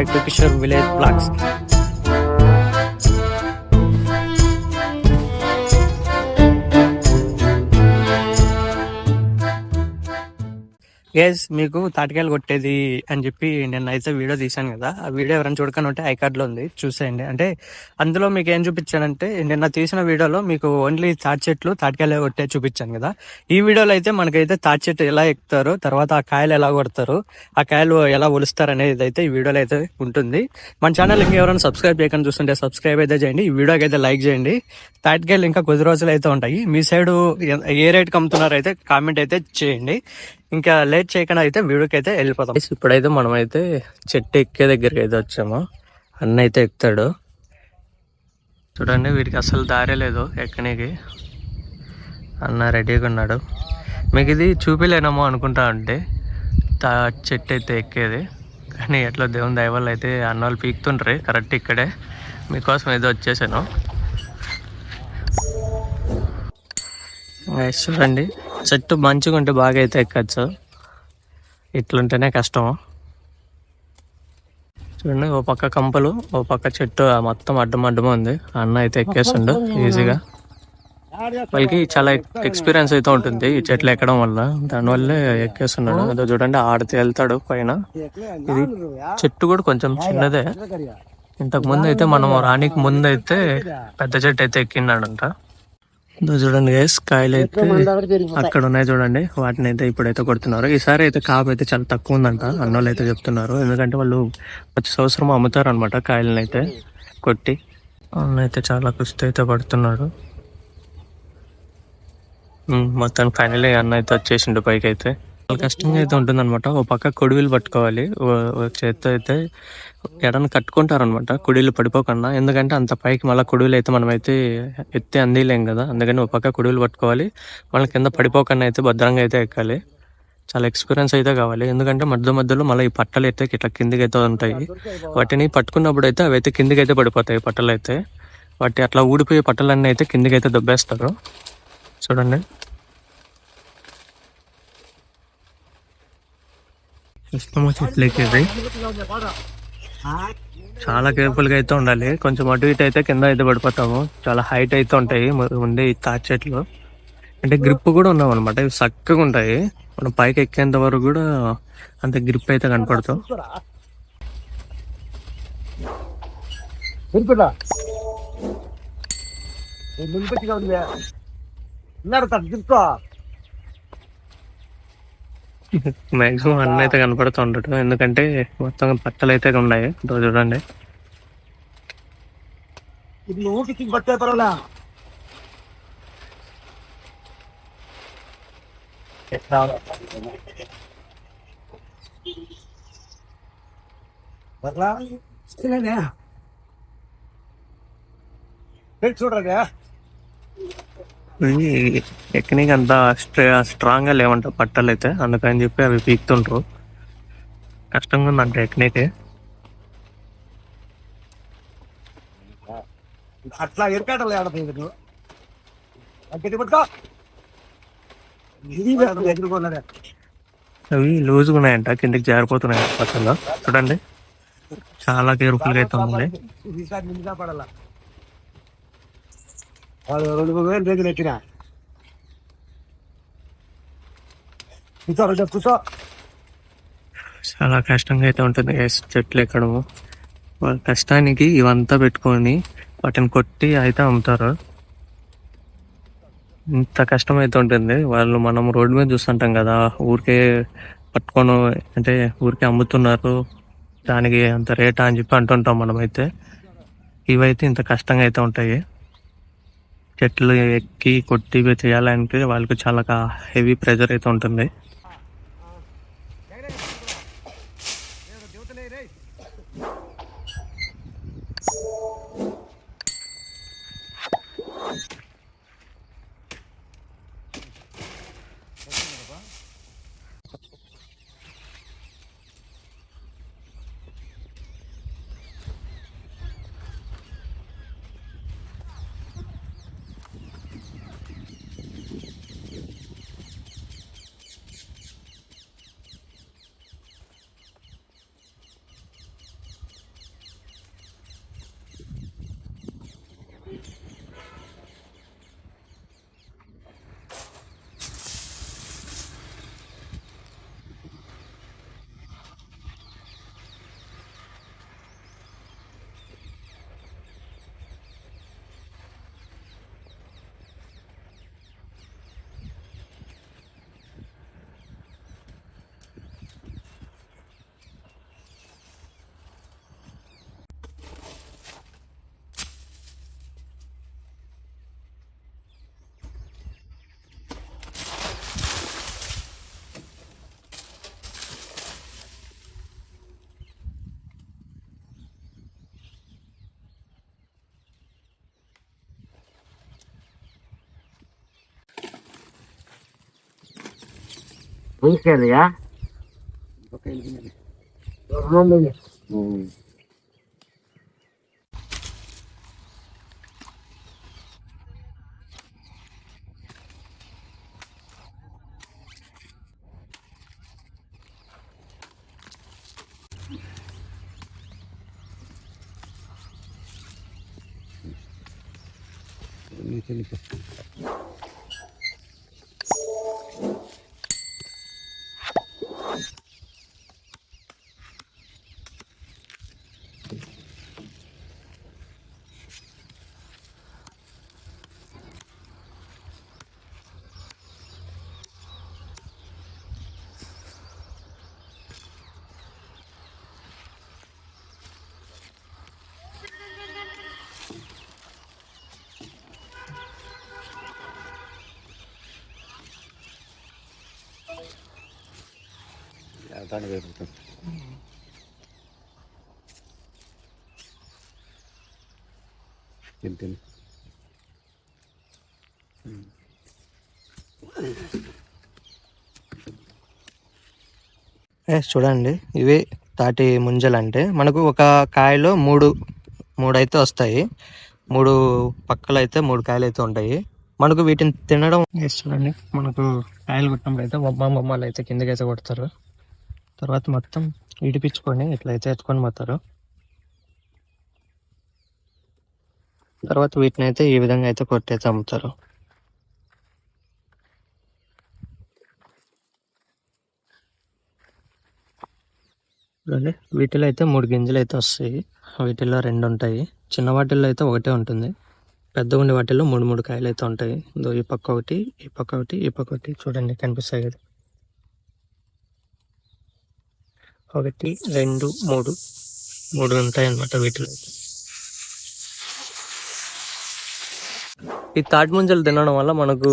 by Turkish Village Blocks. Yes మీకు తాటికాయలు కొట్టేది అని చెప్పి నేను అయితే వీడియో తీశాను కదా. ఆ వీడియో ఎవరైనా చూడకుండా ఉంటే ఐకార్డ్లో ఉంది చూసేయండి. అంటే అందులో మీకు ఏం చూపించానంటే నిన్న తీసిన వీడియోలో మీకు ఓన్లీ తాటి చెట్లు తాటికాయలు కొట్టే చూపించాను కదా. ఈ వీడియోలో అయితే మనకైతే తాటి చెట్టు ఎలా ఎక్కుతారో తర్వాత ఆ కాయలు ఎలా కొడతారు ఆ కాయలు ఎలా ఒలుస్తారు అనేది అయితే ఈ వీడియోలో అయితే ఉంటుంది. మన ఛానల్ ఇంకా ఎవరైనా సబ్స్క్రైబ్ చేయకుండా చూస్తుంటే సబ్స్క్రైబ్ అయితే చేయండి. ఈ వీడియోకి అయితే లైక్ చేయండి. తాటికాయలు ఇంకా కొద్ది రోజులు అయితే ఉంటాయి. మీ సైడ్ ఏ రేట్కి అమ్ముతున్నారో అయితే కామెంట్ అయితే చేయండి. ఇంకా లేట్ చేయకుండా అయితే వీడియోకి అయితే వెళ్ళిపోతాం ఇప్పుడైతే మనం అయితే చెట్టు ఎక్కే దగ్గరికి అయితే వచ్చాము. అన్న అయితే ఎక్కుతాడు. చూడండి వీడికి అసలు దారే లేదు ఎక్కనికి. అన్న రెడీగా ఉన్నాడు. మీకు ఇది చూపిలేనేమో అనుకుంటా అంటే తా చెట్టు అయితే ఎక్కేది. కానీ ఎట్లా దేవుని దయ అయితే అన్న వాళ్ళు పీక్తుంటారు కరెక్ట్ ఇక్కడే. మీకోసం ఏదో వచ్చేసాను. చూడండి. చెట్టు మంచిగా ఉంటే బాగా అయితే ఎక్కచ్చు. ఇట్లుంటేనే కష్టం చూడండి ఓ పక్క కంపలు ఓ పక్క చెట్టు ఆ మొత్తం అడ్డం అడ్డం ఉంది. అన్న అయితే ఎక్కేస్తుండు ఈజీగా. వాళ్ళకి చాలా ఎక్స్పీరియన్స్ అయితే ఉంటుంది ఈ చెట్లు ఎక్కడం వల్ల. దానివల్లే ఎక్కేస్తున్నాడు అదో చూడండి ఆడితే వెళ్తాడు పైన. ఇది చెట్టు కూడా కొంచెం చిన్నదే. ఇంతకు ముందు అయితే మనం రానికి ముందు అయితే పెద్ద చెట్టు అయితే ఎక్కినాడంట చూడండి గైస్ కాయలు అయితే అక్కడ ఉన్నాయి చూడండి. వాటిని అయితే ఇప్పుడైతే కొడుతున్నారు. ఈసారి అయితే కాపు అయితే చాలా తక్కువ ఉందంట. అన్నోళ్ళు అయితే చెప్తున్నారు. ఎందుకంటే వాళ్ళు వచ్చే సంవత్సరం అమ్ముతారు అనమాట కాయలను అయితే కొట్టి. అయితే చాలా కుస్తీ అయితే పడుతున్నాడు ఉమ్, మొత్తం ఫైనల్ అన్న అయితే వచ్చేసిండు పైకి అయితే. చాలా కష్టంగా అయితే ఉంటుంది అనమాట ఓ పక్క కొడివిలు పట్టుకోవాలి. ఓ- ఓ చేత్తో అయితే ఎడని కట్టుకుంటారనమాట కుడిలు పడిపోకుండా. ఎందుకంటే అంత పైకి మళ్ళీ కుడిలు అయితే మనమైతే ఎత్తి అందిలేం కదా. అందుకని ఒక పక్క కుడిలు పట్టుకోవాలి. మళ్ళీ కింద పడిపోకుండా అయితే భద్రంగా అయితే ఎక్కాలి. చాలా ఎక్స్పీరియన్స్ అయితే కావాలి. ఎందుకంటే మధ్య మధ్యలో మళ్ళీ ఈ పట్టలు అయితే ఇట్లా కిందికి అయితే ఉంటాయి. వాటిని పట్టుకున్నప్పుడు అయితే అవి అయితే కిందికి అయితే పడిపోతాయి పట్టలు అయితే వాటి అట్లా ఊడిపోయే పట్టలన్నీ అయితే కిందికి అయితే దొబ్బేస్తారు. చూడండి. ఇష్టమో చెట్లు ఎక్కేది చాలా కేర్ఫుల్గా అయితే ఉండాలి. కొంచెం అటు ఇటు అయితే కింద అయితే పడిపోతాము. చాలా హైట్ అయితే ఉంటాయి. ఉండే ఈ తాటి చెట్లు. అంటే గ్రిప్ కూడా ఉన్నాం అనమాట ఇవి చక్కగా ఉంటాయి. మనం పైకి ఎక్కేంత వరకు కూడా అంత గ్రిప్ అయితే కనపడతాం. మాక్సిమం అన్నీ అయితే కనపడుతూ ఉండటం. ఎందుకంటే మొత్తం పట్టలు అయితే ఉన్నాయి చూడండి. ఇది పట్టే చూడరా ఇవి ఎక్కనికి అంత స్ట్రాంగ్గా లేవంట పట్టలు అయితే అందుకని చెప్పి అవి పీకుతుండ్రు. కష్టంగా ఉందంట ఎక్కనికి అట్లా ఎరకాటలు ఆడతాయి అక్కడి పట్టుకో. ఇది ఎదుర్కొన్నారే అవి లూజ్గా ఉన్నాయంట కిందకి జారిపోతున్నాయి పట్టలు చూడండి. చాలా కేర్ఫుల్గా అయితే ఉంది ఈసారి నిండుగా పడాల వాళ్ళు రెండు మూడు వేలు రేగులు ఎక్కిన కూర్చో రెండు కూర్చో. చాలా కష్టంగా అయితే ఉంటుంది guys చెట్లు ఎక్కడము. వాళ్ళ కష్టానికి ఇవంతా పెట్టుకొని వాటిని కొట్టి అయితే అమ్ముతారు. ఇంత కష్టం అయితే ఉంటుంది. వాళ్ళు మనం రోడ్డు మీద చూస్తుంటాం కదా ఊరికే పట్టుకొని అంటే ఊరికే అమ్ముతున్నారు. దానికి అంత రేటా అని చెప్పి అంటుంటాం మనమైతే. ఇవైతే ఇంత కష్టంగా అయితే ఉంటాయి. చెట్లు ఎక్కి కొట్టి చేయాలంటే వాళ్ళకి చాలా హెవీ ప్రెజర్ అయితే ఉంటుంది. Muy cerca. Ok, పోయిపోయాయా ఏ, చూడండి ఇవి తాటి ముంజలు అంటే మనకు ఒక కాయలో మూడు మూడు అయితే వస్తాయి. మూడు పక్కల అయితే మూడు కాయలు అయితే ఉంటాయి. మనకు వీటిని తినడం ఏ, చూడండి మనకు కాయలు కొట్టినప్పుడు అయితే బొమ్మ బొమ్మలు అయితే కిందకి అయితే కొడతారు. తర్వాత మొత్తం ఇడిపించుకొని ఇట్లా అయితే ఎత్తుకొని పోతారు. తర్వాత వీటిని అయితే ఈ విధంగా అయితే కొట్టేసి అమ్ముతారు. చూడండి వీటిలో అయితే మూడు గింజలు అయితే వస్తాయి. వీటిల్లో రెండు ఉంటాయి. చిన్న వాటిల్లో అయితే ఒకటే ఉంటుంది. పెద్ద ఉండే వాటిల్లో మూడు మూడు కాయలు అయితే ఉంటాయి. ఇదో ఈ పక్క ఒకటి ఈ పక్క ఒకటి ఈ పక్క ఒకటి చూడండి కనిపిస్తాయి కదా. ఒకటి రెండు మూడు. మూడు ఉంటాయి అన్నమాట వీటిలో. అయితే ఈ తాటి ముంజలు తినడం వల్ల మనకు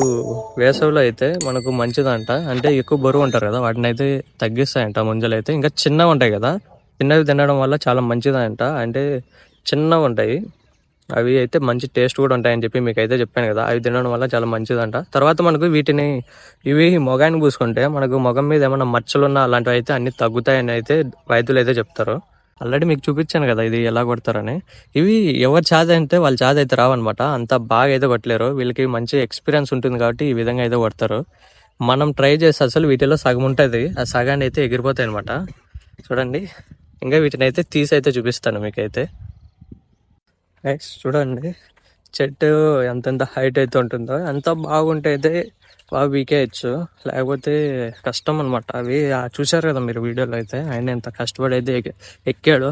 వేసవిలో అయితే మనకు మంచిదంట. అంటే ఎక్కువ బరువు ఉంటారు కదా వాటిని అయితే తగ్గిస్తాయంట ముంజలు అయితే. ఇంకా చిన్నవి ఉంటాయి కదా చిన్నవి తినడం వల్ల చాలా మంచిదంట. అంటే చిన్నవి ఉంటాయి. అవి అయితే మంచి టేస్ట్ కూడా ఉంటాయని చెప్పి మీకు అయితే చెప్పాను కదా. అవి తినడం వల్ల చాలా మంచిదంట. తర్వాత మనకు వీటిని ఇవి మొగాన్ని పూసుకుంటే మనకు మొగం మీద ఏమైనా మచ్చలున్నా అలాంటివి అయితే అన్ని తగ్గుతాయని అయితే వైద్యులు అయితే చెప్తారు. ఆల్రెడీ మీకు చూపించాను కదా ఇది ఎలా కొడతారని. ఇవి ఎవరు చాద అంటే వాళ్ళు చాద అయితే రావన్నమాట. అంత బాగా అయితే కొట్టలేరు. వీళ్ళకి మంచి ఎక్స్పీరియన్స్ ఉంటుంది కాబట్టి ఈ విధంగా అయితే కొడతారు. మనం ట్రై చేస్తే అసలు వీటిలో సగం ఉంటుంది. ఆ సగాన్ని అయితే ఎగిరిపోతాయి అనమాట చూడండి. ఇంకా వీటిని అయితే తీసి అయితే చూపిస్తాను మీకైతే. నెక్స్ట్ చూడండి. చెట్టు ఎంతెంత హైట్ అయితే ఉంటుందో ఎంత బాగుంటే అయితే బాగా వీకేయచ్చు లేకపోతే కష్టం అనమాట అవి చూశారు కదా మీరు వీడియోలో అయితే ఆయన ఎంత కష్టపడి అయితే ఎక్కాడు.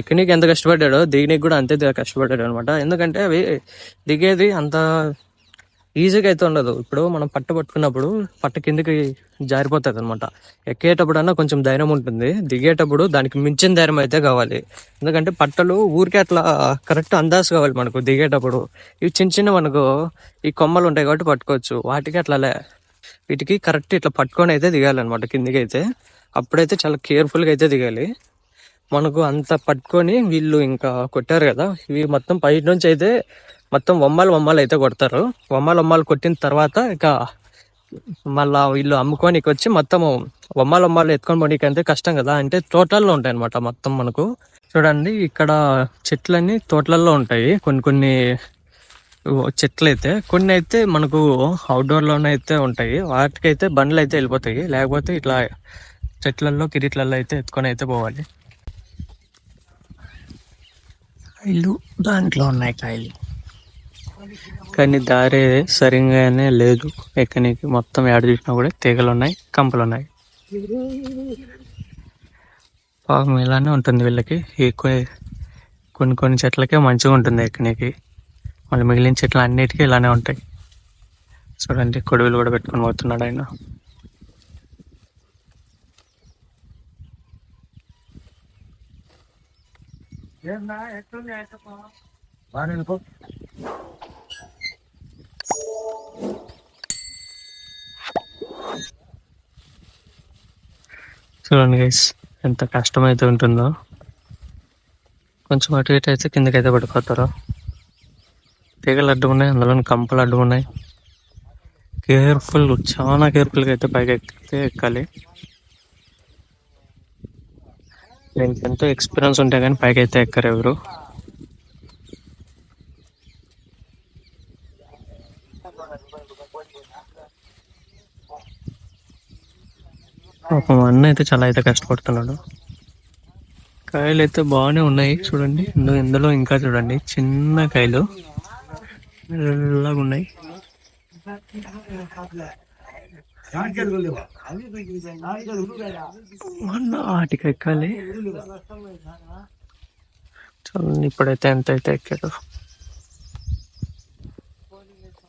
ఎక్కడానికి ఎంత కష్టపడ్డాడో దిగనీకి కూడా అంతే కష్టపడ్డాడు అనమాట ఎందుకంటే అవి దిగేది అంత ఈజీగా అయితే ఉండదు. ఇప్పుడు మనం పట్ట పట్టుకున్నప్పుడు పట్ట కిందకి జారిపోతుంది అనమాట ఎక్కేటప్పుడు అన్నా కొంచెం ధైర్యం ఉంటుంది. దిగేటప్పుడు దానికి మించిన ధైర్యం అయితే కావాలి. ఎందుకంటే పట్టలు ఊరికే అట్లా కరెక్ట్ అందాజు కావాలి మనకు దిగేటప్పుడు. ఇవి చిన్న చిన్న మనకు ఈ కొమ్మలు ఉంటాయి కాబట్టి పట్టుకోవచ్చు. వాటికి అట్లా వీటికి కరెక్ట్ ఇట్లా పట్టుకొని అయితే దిగాలన్నమాట కిందికి అయితే అప్పుడైతే చాలా కేర్ఫుల్గా అయితే దిగాలి. మనకు అంత పట్టుకొని వీళ్ళు ఇంకా కొట్టారు కదా. ఇవి మొత్తం పై నుంచి అయితే మొత్తం వమ్మాలు వమ్మాలు అయితే కొడతారు. వమ్మాలు వమ్మాలు కొట్టిన తర్వాత ఇక మళ్ళా వీళ్ళు అమ్ముకోనికి వచ్చి మొత్తం వమ్మాలు వమ్మాలు ఎత్తుకొని పోనీకి అంటే కష్టం కదా. అంటే తోటల్లో ఉంటాయి అనమాట మొత్తం మనకు. చూడండి ఇక్కడ చెట్లన్నీ తోటలలో ఉంటాయి. కొన్ని కొన్ని చెట్లు అయితే కొన్ని అయితే మనకు అవుట్డోర్లోనే అయితే ఉంటాయి. వాటికైతే బండ్లు అయితే వెళ్ళిపోతాయి. లేకపోతే ఇట్లా చెట్లలో కిరీట్లలో అయితే ఎత్తుకొని అయితే పోవాలి. కాయలు దాంట్లో ఉన్నాయి కాయలు. కానీ దారి సరిగానే లేదు. ఎక్కనికి మొత్తం ఏడ చూసినా కూడా తీగలు ఉన్నాయి కంపలు ఉన్నాయి పాపం ఇలానే ఉంటుంది వీళ్ళకి. ఎక్కువ కొన్ని కొన్ని చెట్లకే మంచిగా ఉంటుంది ఎక్కనికి మళ్ళీ మిగిలిన చెట్లు అన్నిటికీ ఇలానే ఉంటాయి. చూడండి కొడువులు కూడా పెట్టుకొని పోతున్నాడు ఆయన. బాగానే అనుకో చూడండి గైస్ ఎంత కష్టమైతే ఉంటుందో. కొంచెం అటు ఇటు అయితే కిందకైతే పడిపోతారు. తీగలు అడ్డు ఉన్నాయి అందులోని కంపలు అడ్డు ఉన్నాయి. కేర్ఫుల్ చాలా కేర్ఫుల్గా అయితే పైకి ఎక్కితే ఎక్కాలి. నేను ఎంతో ఎక్స్పీరియన్స్ ఉంటే కానీ పైకి అయితే ఎక్కరు ఎవరు. పాపం మా అన్న అయితే చాలా అయితే కష్టపడుతున్నాడు. కాయలు అయితే బాగానే ఉన్నాయి చూడండి. ఇందులో ఇంకా చూడండి. చిన్న కాయలు. నల్లగా ఉన్నాయి వాటికి ఎక్కాలి. చూడండి ఇప్పుడైతే ఎంత అయితే ఎక్కాడు.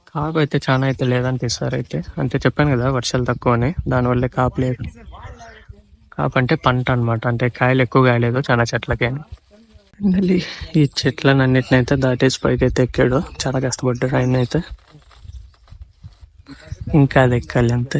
కాపు అయితే చాలా అయితే లేదనిపిస్తారు అయితే. అంటే చెప్పాను కదా వర్షాలు తక్కువ అని దానివల్లే కాపు లేదు. కాపు అంటే పంట అనమాట అంటే కాయలు ఎక్కువ కాయలేదు చాలా చెట్లకి మళ్ళీ ఈ చెట్లను అన్నిటినైతే దాటేసి పైకి అయితే ఎక్కాడు. చాలా కష్టపడ్డాడు ఆయన అయితే. ఇంకా అది ఎక్కాలి అంతే.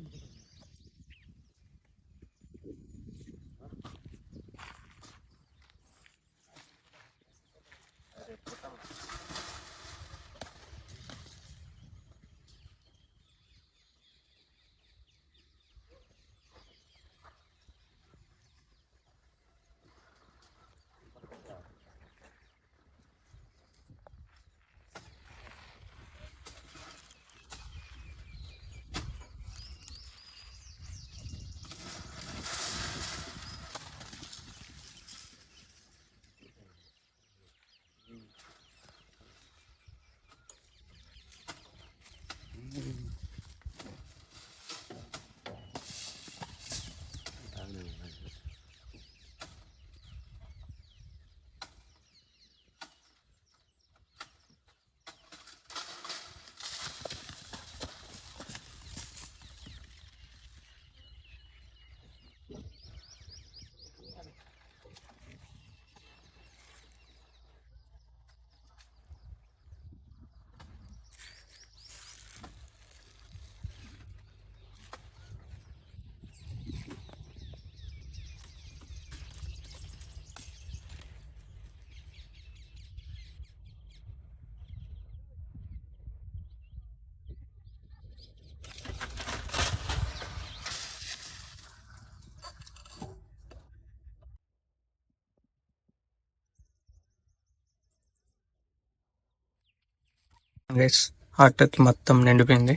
గైస్ హార్ట్ మొత్తం నిండిపోయింది.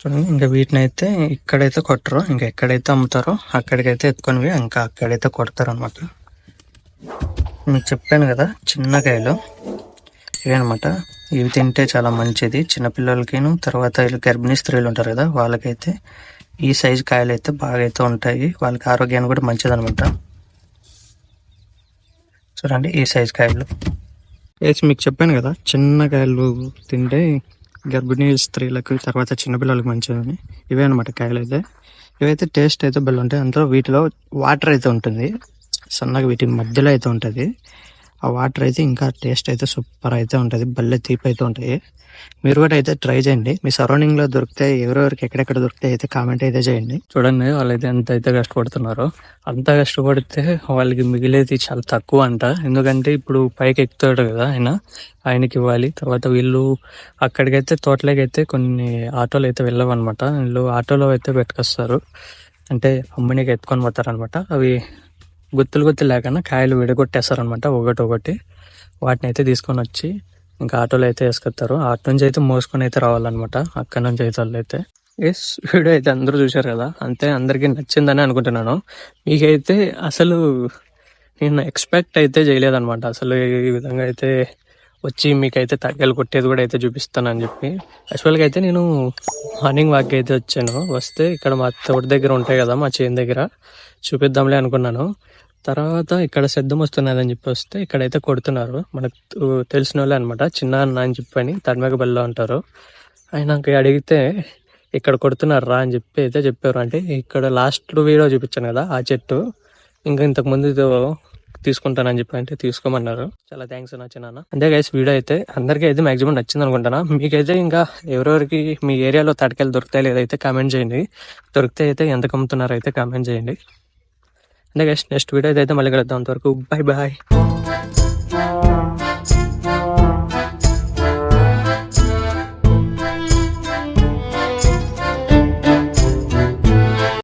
చూడండి ఇంకా వీటిని అయితే ఇక్కడైతే కొట్టరు ఇంకా ఎక్కడైతే అమ్ముతారో అక్కడికైతే ఎత్తుకొని ఇంకా అక్కడైతే కొడతారు అనమాట మీకు చెప్పాను కదా చిన్న కాయలు. ఇవన్నమాట ఇవి తింటే చాలా మంచిది. చిన్నపిల్లలకిను తర్వాత వీళ్ళు గర్భిణీ స్త్రీలు ఉంటారు కదా వాళ్ళకైతే ఈ సైజు కాయలు అయితే బాగా అయితే ఉంటాయి. వాళ్ళకి ఆరోగ్యానికి కూడా మంచిది అనమాట చూడండి ఈ సైజు కాయలు. వేసి మీకు చెప్పాను కదా చిన్న కాయలు తింటే గర్భిణీ స్త్రీలకు తర్వాత చిన్నపిల్లలకు మంచిదని. ఇవే అనమాట కాయలు అయితే. ఇవైతే టేస్ట్ అయితే బెల్లం ఉంటాయి అందులో వీటిలో వాటర్ అయితే ఉంటుంది. సన్నగా వీటి మధ్యలో అయితే ఉంటుంది. ఆ వాటర్ అయితే ఇంకా టేస్ట్ అయితే సూపర్ అయితే ఉంటుంది. భలే తీపి అయితే ఉంటాయి మీరు కూడా అయితే ట్రై చేయండి. మీ సరౌండింగ్లో దొరికితే ఎవరెవరికి ఎక్కడెక్కడ దొరికితే అయితే కామెంట్ అయితే చేయండి. చూడండి వాళ్ళు అయితే ఎంత అయితే కష్టపడుతున్నారో అంత కష్టపడితే వాళ్ళకి మిగిలేది చాలా తక్కువ అంట. ఎందుకంటే ఇప్పుడు పైకి ఎక్కుతాడు కదా ఆయన ఆయనకి ఇవ్వాలి. తర్వాత వీళ్ళు అక్కడికైతే తోటలోకి అయితే కొన్ని ఆటోలు అయితే వెళ్ళవన్నమాట. వీళ్ళు ఆటోలో అయితే పెట్టుకొస్తారు. అంటే అమ్మనికి ఎత్తుకొని పోతారనమాట అవి గుత్తులు గుత్తులు లేకుండా కాయలు విడగొట్టేస్తారు అనమాట ఒకటి ఒకటి వాటిని అయితే తీసుకొని వచ్చి ఇంకా ఆటోలో అయితే వేసుకొస్తారు. ఆటో నుంచి అయితే మోసుకొని అయితే రావాలన్నమాట. అక్కడ నుంచి అయితే వాళ్ళు అయితే. ఎస్ వీడియో అయితే అందరూ చూశారు కదా. అంతే అందరికీ నచ్చిందని అనుకుంటున్నాను. మీకైతే అసలు నేను ఎక్స్పెక్ట్ అయితే చేయలేదన్నమాట. అసలు ఈ విధంగా అయితే వచ్చి మీకైతే తగ్గలు కొట్టేది కూడా అయితే చూపిస్తానని చెప్పి. యాక్చువల్గా అయితే నేను మార్నింగ్ వాక్ అయితే వచ్చాను. వస్తే ఇక్కడ మా తోట దగ్గర ఉంటాయి కదా మా చేను దగ్గర. చూపిద్దాంలే అనుకున్నాను. తర్వాత ఇక్కడ సిద్ధం వస్తున్నదని చెప్పి వస్తే ఇక్కడైతే కొడుతున్నారు. మనకు తెలిసిన వాళ్ళే అనమాట చిన్న అన్న అని చెప్పని తడిమేక బెల్ల అంటారు. ఆయనకి అడిగితే ఇక్కడ కొడుతున్నారు రా అని చెప్పి అయితే చెప్పారు. అంటే ఇక్కడ లాస్ట్ వీడియో చూపించాను కదా ఆ చెట్టు. ఇంకా ఇంతకుముందు తీసుకుంటానని చెప్పి అంటే తీసుకోమన్నారు. చాలా థ్యాంక్స్ నా చిన్న అంతే గైస్ వీడియో అయితే అందరికీ అయితే మాక్సిమం నచ్చింది అనుకుంటున్నా. మీకైతే ఇంకా ఎవరెవరికి మీ ఏరియాలో తడకలు దొరుకుతాయి లేదైతే కామెంట్ చేయండి. దొరికితే అయితే ఎంత కమ్ముతున్నారో అయితే కామెంట్ చేయండి. అంటే నెక్స్ట్ వీడియో అయితే మళ్ళీ కలుద్దాం. అంతవరకు బాయ్ బాయ్